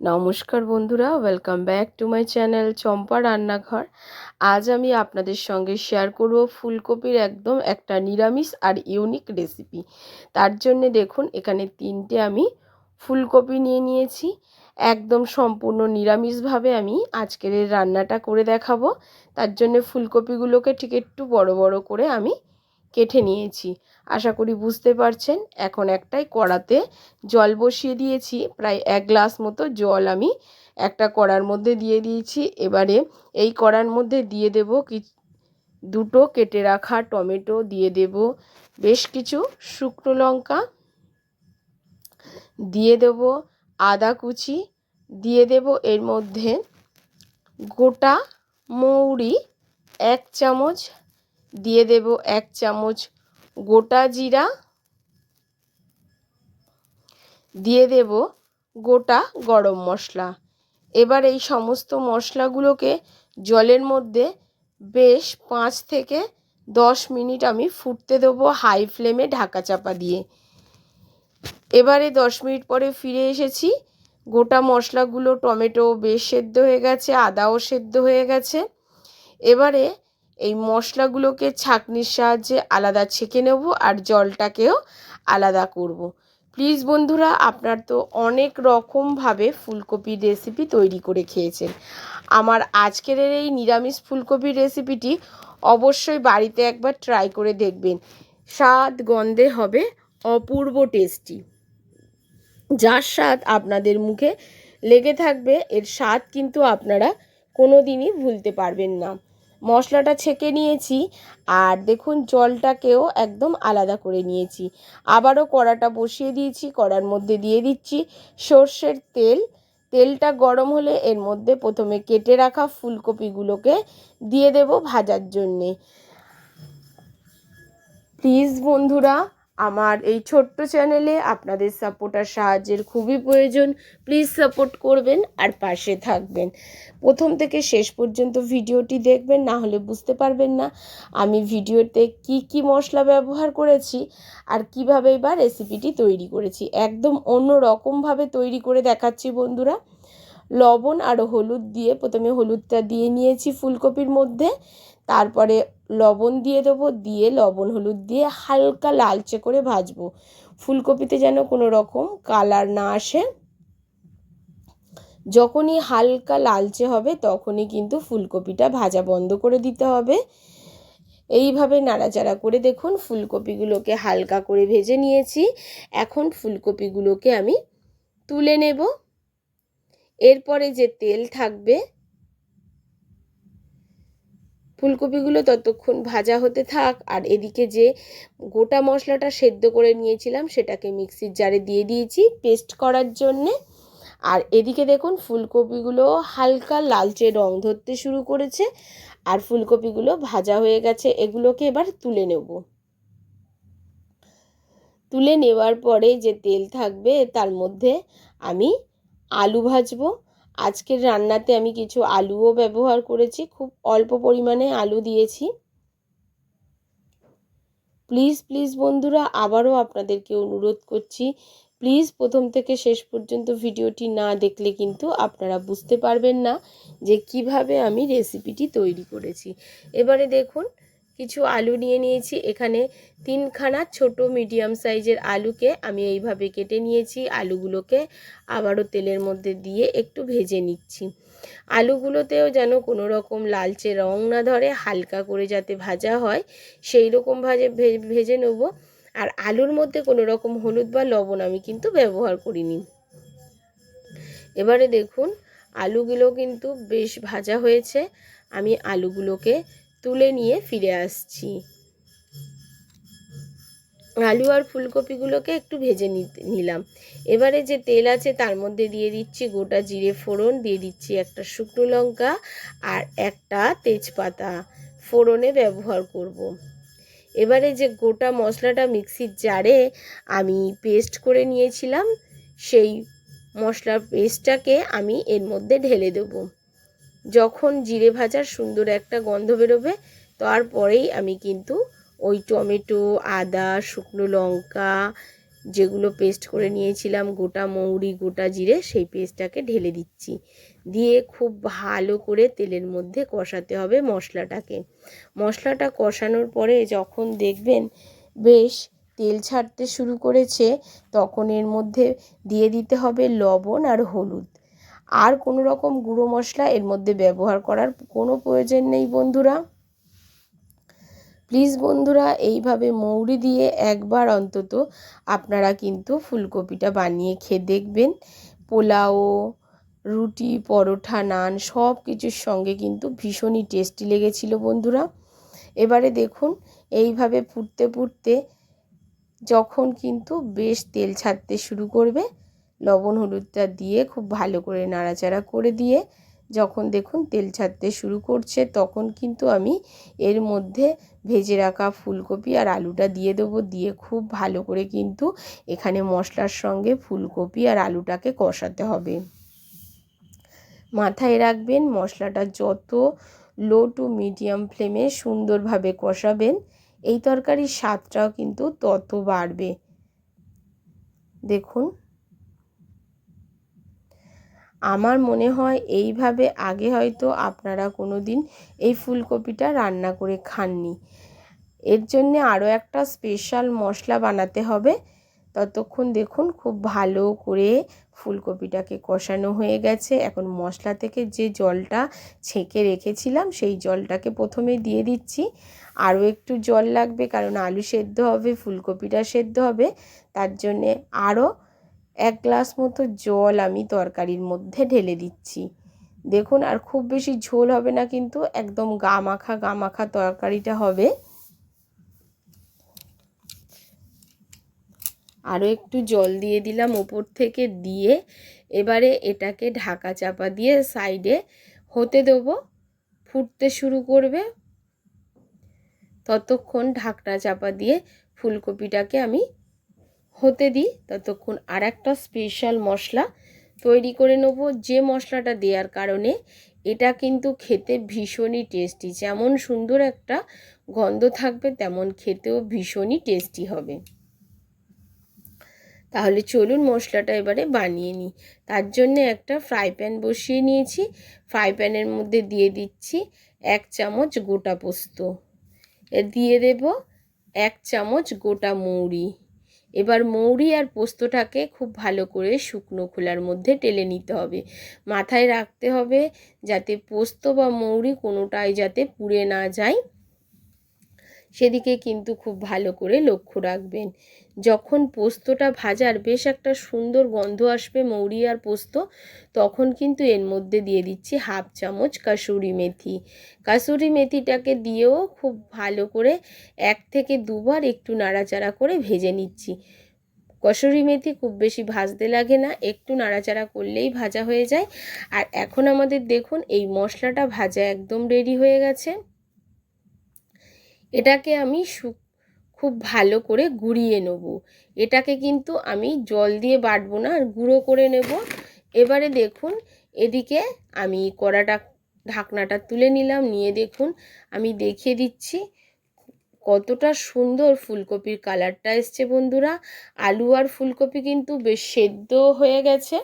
নমস্কার বন্ধুরা welcome back to my channel Champa Rannaghor. আজ আমি আপনাদের সঙ্গে শেয়ার করব ফুলকপির একদম একটা নিরামিষ আর ইউনিক রেসিপি তার জন্যে দেখুন, এখানে তিনটে আমি ফুলকপি নিয়ে নিয়েছি। একদম সম্পূর্ণ নিরামিষভাবে আমি আজকের রান্নাটা করে দেখাবো। তার জন্য ফুলকপিগুলোকে ঠিক একটু বড় বড় করে আমি কেটে নিয়েছি। আশা করি বুঝতে পারছেন, এখন একটাই কড়াতে জল বসিয়ে দিয়েছি। প্রায় এক গ্লাস মতো জল আমি একটা কড়ার মধ্যে দিয়ে দিয়েছি। এবারে এই কড়ার মধ্যে দিয়ে দেব কি, দুটো কেটে রাখা টমেটো দিয়ে দেব, বেশ কিছু শুকনো লঙ্কা দিয়ে দেব, আদা কুচি দিয়ে দেব, এর মধ্যে গোটা মৌরি এক চামচ দিয়ে দেব এক চামচ গোটা জিরা। দিয়ে দেব গোটা গরম মশলা। এবার এই সমস্ত মশলাগুলোকে জলের মধ্যে বেশ পাঁচ থেকে দশ মিনিট আমি ফুটতে দেবো হাই ফ্লেমে ঢাকা চাপা দিয়ে। এবারে দশ মিনিট পরে ফিরে এসেছি। গোটা মশলাগুলো টমেটো বেশ সেদ্ধ হয়ে গেছে, আদাও সেদ্ধ হয়ে গেছে। এবারে এই মশলাগুলোকে ছাঁকনির সাহায্যে আলাদা ছেঁকে নেব আর জলটাকেও আলাদা করব। প্লিজ বন্ধুরা, আপনার তো অনেক রকমভাবে ফুলকপির রেসিপি তৈরি করে খেয়েছেন। আমার আজকের এই নিরামিষ ফুলকপির রেসিপিটি অবশ্যই বাড়িতে একবার ট্রাই করে দেখবেন। স্বাদ গন্ধে হবে অপূর্ব টেস্টি যার স্বাদ আপনাদের মুখে লেগে থাকবে, এর স্বাদ কিন্তু আপনারা কোনো দিনই ভুলতে পারবেন না। মশলাটা ছেঁকে নিয়েছি আর দেখুন জলটাকেও একদম আলাদা করে নিয়েছি। আবারও কড়াটা বসিয়ে দিয়েছি, কড়ার মধ্যে দিয়ে দিচ্ছি সর্ষের তেল। তেলটা গরম হলে এর মধ্যে প্রথমে কেটে রাখা ফুলকপিগুলোকে দিয়ে দেব ভাজার জন্যে। প্লিজ বন্ধুরা আমার এই ছোট্ট চ্যানেলে আপনাদের সাপোর্ট আর সাহায্যের খুবই প্রয়োজন। প্লিজ সাপোর্ট করবেন আর পাশে থাকবেন। প্রথম থেকে শেষ পর্যন্ত ভিডিওটি দেখবেন, না হলে বুঝতে পারবেন না আমি ভিডিওতে কি কি মশলা ব্যবহার করেছি আর কীভাবে বা রেসিপিটি তৈরি করেছি। একদম অন্য রকমভাবে তৈরি করে দেখাচ্ছি বন্ধুরা। লবণ আর হলুদ দিয়ে, প্রথমে হলুদটা দিয়ে নিয়েছি ফুলকপির মধ্যে। তারপরে লবণ দিয়ে দেবো, দিয়ে লবণ, হলুদ দিয়ে হালকা লালচে করে ভাজবো। ফুলকপিতে যেন কোনো রকম কালার না আসে। যখনই হালকা লালচে হবে, তখনই কিন্তু ফুলকপিটা ভাজা বন্ধ করে দিতে হবে। এইভাবে নাড়াচাড়া করে দেখুন, ফুলকপিগুলোকে হালকা করে ভেজে নিয়েছি। এখন ফুলকপিগুলোকে আমি তুলে নেব। এরপরে যে তেল থাকবে ফুলকপিগুলো ততক্ষণ ভাজা হতে থাক আর এদিকে যে গোটা মশলাটা সেদ্ধ করে নিয়েছিলাম সেটাকে মিক্সির জারে দিয়ে দিয়েছি পেস্ট করার জন্যে। আর এদিকে দেখুন ফুলকপিগুলো হালকা লালচে রং ধরতে শুরু করেছে আর ফুলকপিগুলো ভাজা হয়ে গেছে। এগুলোকে এবার তুলে নেব। তুলে নেওয়ার পরে যে তেল থাকবে তার মধ্যে আমি আলু ভাজবো। আজকের রান্নাতে আমি কিছু আলুও ব্যবহার করেছি, খুব অল্প পরিমাণে আলু দিয়েছি। প্লিজ প্লিজ বন্ধুরা, আবারও আপনাদেরকে অনুরোধ করছি, প্লিজ প্রথম থেকে শেষ পর্যন্ত ভিডিওটি না দেখলে কিন্তু আপনারা বুঝতে পারবেন না যে কীভাবে আমি রেসিপিটি তৈরি করেছি। এবারে দেখুন কিছু আলু নিয়ে নিয়েছি। এখানে তিনখানা ছোট মিডিয়াম সাইজের আলুকে আমি এইভাবে কেটে নিয়েছি। আলুগুলোকে আবারও তেলের মধ্যে দিয়ে একটু ভেজে নিচ্ছি। আলুগুলোতেও যেন কোনো রকম লালচে রং না ধরে, হালকা করে যাতে ভাজা হয় সেই রকম ভাজে ভেজে নেব। আর আলুর মধ্যে কোনো রকম হলুদ বা লবণ আমি কিন্তু ব্যবহার করিনি। এবারে দেখুন, আলুগুলো কিন্তু বেশ ভাজা হয়েছে। আমি আলুগুলোকে তুলে নিয়ে ফিরে আসছি। আলু আর ফুলকপিগুলোকে একটু ভেজে নিলাম। এবারে যে তেল আছে তার মধ্যে দিয়ে দিচ্ছি গোটা জিরে ফোড়ন, দিয়ে দিচ্ছি একটা শুকনো লঙ্কা আর একটা তেজপাতা। ফোড়নে ব্যবহার করব। এবারে যে গোটা মশলাটা মিক্সির জারে আমি পেস্ট করে নিয়েছিলাম, সেই মশলার পেস্টটাকে আমি এর মধ্যে ঢেলে দেবো। যখন জিরে ভাজার সুন্দর একটা গন্ধ বেরোবে, তারপরেই আমি কিন্তু ওই টমেটো, আদা, শুকনো লঙ্কা যেগুলো পেস্ট করে নিয়েছিলাম, গোটা মৌরি, গোটা জিরে, সেই পেস্টটাকে ঢেলে দিচ্ছি। দিয়ে খুব ভালো করে তেলের মধ্যে কষাতে হবে মশলাটাকে। মশলাটা কষানোর পরে যখন দেখবেন বেশ তেল ছাড়তে শুরু করেছে, তখন এর মধ্যে দিয়ে দিতে হবে লবণ আর হলুদ। আর কোনো রকম গুঁড়ো মশলা এর মধ্যে ব্যবহার করার কোনো প্রয়োজন নেই, বন্ধুরা। প্লিজ বন্ধুরা, এইভাবে মৌরি দিয়ে একবার অন্তত আপনারা কিন্তু ফুলকপিটা বানিয়ে খেয়ে দেখবেন। পোলাও, রুটি, পরোঠা, নান সব কিছুর সঙ্গে কিন্তু ভীষণই টেস্টি লেগেছিল, বন্ধুরা। এবারে দেখুন, এইভাবে ফুটতে ফুটতে যখন কিন্তু বেশ তেল ছাড়তে শুরু করবে লবণ হলুদটা দিয়ে খুব ভালো করে নাড়াচাড়া করে দিয়ে যখন দেখুন তেল ছাড়তে শুরু করছে, তখন কিন্তু আমি এর মধ্যে ভেজে রাখা ফুলকপি আর আলুটা দিয়ে দেবো। দিয়ে খুব ভালো করে কিন্তু এখানে মশলার সঙ্গে ফুলকপি আর আলুটাকে কষাতে হবে। মাথায় রাখবেন, মশলাটা যত লো টু মিডিয়াম ফ্লেমে সুন্দরভাবে কষাবেন, এই তরকারির স্বাদটাও কিন্তু তত বাড়বে। দেখুন আমার মনে হয় এইভাবে আগে হয়তো আপনারা কোনো দিন এই ফুলকপিটা রান্না করে খাননি। এর জন্যে আরও একটা স্পেশাল মশলা বানাতে হবে। ততক্ষণ দেখুন খুব ভালো করে ফুলকপিটাকে কষানো হয়ে গেছে। এখন মশলা থেকে যে জলটা ছেঁকে রেখেছিলাম সেই জলটাকে প্রথমে দিয়ে দিচ্ছি। আরও একটু জল লাগবে কারণ আলু সেদ্ধ হবে, ফুলকপিটা সেদ্ধ হবে। তার জন্যে আরও এক গ্লাস মতো জল আমি তরকারির মধ্যে ঢেলে দিচ্ছি। দেখুন, আর খুব বেশি ঝোল হবে না, কিন্তু একদম গা মাখা গা মাখা তরকারিটা হবে। আরও একটু জল দিয়ে দিলাম ওপর থেকে দিয়ে এবারে এটাকে ঢাকা চাপা দিয়ে সাইডে হতে দেবো। ফুটতে শুরু করবে। ততক্ষণ ঢাকনা চাপা দিয়ে ফুলকপিটাকে আমি হতে দিই, ততক্ষণ আর একটা স্পেশাল মশলা তৈরি করে নেব। যে মশলাটা দেওয়ার কারণে এটা কিন্তু খেতে ভীষণই টেস্টি যেমন সুন্দর একটা গন্ধ থাকবে, তেমন খেতেও ভীষণই টেস্টি হবে। তাহলে চলুন মশলাটা এবারে বানিয়ে নিই। তার জন্য একটা ফ্রাই প্যান বসিয়ে নিয়েছি। ফ্রাই প্যানের মধ্যে দিয়ে দিচ্ছি এক চামচ গোটা পোস্ত। দিয়ে দেব এক চামচ গোটা মৌরি এবার মৌরি আর পোস্তটাকে খুব ভালো করে শুকনো খোলার মধ্যে টেলে নিতে হবে। মাথায় রাখতে হবে যাতে পোস্ত বা মৌরি কোনোটাই যাতে পুড়ে না যায়। সেদিকে কিন্তু খুব ভালো করে লক্ষ্য রাখবেন। যখন পোস্তটা ভাজার বেশ একটা সুন্দর গন্ধ আসবে মৌরি আর পোস্ত, তখন কিন্তু এর মধ্যে দিয়ে দিচ্ছি হাফ চামচ কাসুরি মেথি। কাসুরি মেথিটাকে দিয়েও খুব ভালো করে এক থেকে দুবার একটু নাড়াচাড়া করে ভেজে নিচ্ছি। কসুরি মেথি খুব বেশি ভাজতে লাগে না, একটু নাড়াচাড়া করলেই ভাজা হয়ে যায়। আর এখন আমাদের দেখুন এই মশলাটা ভাজা একদম রেডি হয়ে গেছে। এটাকে আমি খুব ভালো করে গুঁড়িয়ে নেব। এটাকে কিন্তু আমি জল দিয়ে বাটবো না, আর গুঁড়ো করে নেব। এবারে দেখুন, এদিকে আমি কড়াটা, ঢাকনাটা তুলে নিলাম। নিয়ে দেখুন, আমি দেখিয়ে দিচ্ছি কতটা সুন্দর ফুলকপির কালারটা এসছে বন্ধুরা। আলু আর ফুলকপি কিন্তু বেশ সেদ্ধ হয়ে গেছে।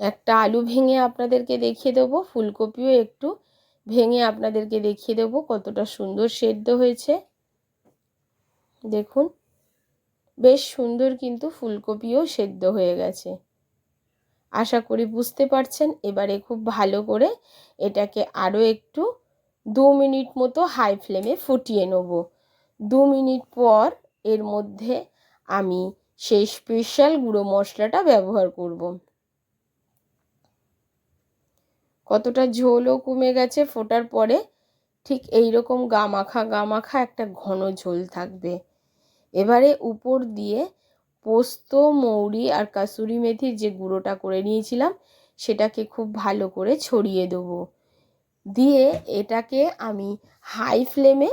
একটা আলু ভেঙে আপনাদেরকে দেখিয়ে দেবো, ফুলকপিও একটু ভেঙে আপনাদেরকে দেখিয়ে দেবো কতটা সুন্দর সেদ্ধ হয়েছে। দেখুন, বেশ সুন্দর কিন্তু ফুলকপিও সেদ্ধ হয়ে গেছে। আশা করি বুঝতে পারছেন, এবারে খুব ভালো করে এটাকে আরও একটু দু মিনিট মতো হাই ফ্লেমে ফুটিয়ে নেব। দু মিনিট পর এর মধ্যে আমি সেই স্পেশাল গুঁড়ো মশলাটা ব্যবহার করব। কতটা ঝোলও কমে গেছে ফোটার পরে ঠিক এই রকম গামাখা গামাখা একটা ঘন ঝোল থাকবে। এবারে উপর দিয়ে পোস্ত, মৌরি আর কাসুরি মেথির যে গুঁড়োটা করে নিয়েছিলাম সেটাকে খুব ভালো করে ছড়িয়ে দেবো। দিয়ে এটাকে আমি হাই ফ্লেমে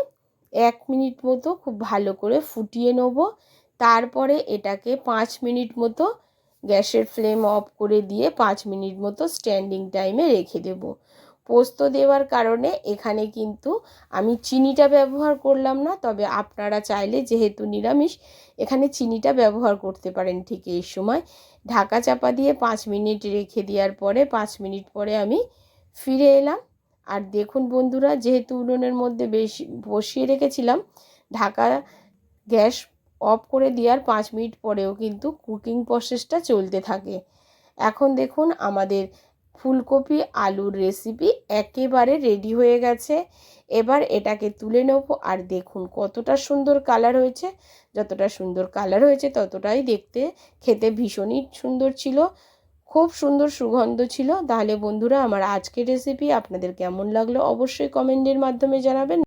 এক মিনিট মতো খুব ভালো করে ফুটিয়ে নেব। তারপরে এটাকে পাঁচ মিনিট মতো গ্যাসের ফ্লেম অফ করে দিয়ে পাঁচ মিনিট মতো স্ট্যান্ডিং টাইমে রেখে দেব। পোস্ত দেওয়ার কারণে এখানে কিন্তু আমি চিনিটা ব্যবহার করলাম না, তবে আপনারা চাইলে যেহেতু নিরামিষ, এখানে চিনিটা ব্যবহার করতে পারেন ঠিক এই সময়। ঢাকা চাপা দিয়ে পাঁচ মিনিট রেখে দেওয়ার পরে পাঁচ মিনিট পরে আমি ফিরে এলাম। আর দেখুন বন্ধুরা, যেহেতু উনুনের মধ্যে বেশি বসিয়ে রেখেছিলাম, ঢাকা গ্যাস অফ করে দেওয়ার পাঁচ মিনিট পরেও কিন্তু কুকিং প্রসেসটা চলতে থাকে। এখন দেখুন আমাদের ফুলকপি আলুর রেসিপি একেবারে রেডি হয়ে গেছে। এবার এটাকে তুলে নেব আর দেখুন কতটা সুন্দর কালার হয়েছে। যতটা সুন্দর কালার হয়েছে ততটাই দেখতে, খেতে ভীষণই সুন্দর ছিল। খুব সুন্দর সুগন্ধ ছিল। তাহলে বন্ধুরা আমার আজকের রেসিপি আপনাদের কেমন লাগল অবশ্যই কমেন্টের মাধ্যমে জানাবেন।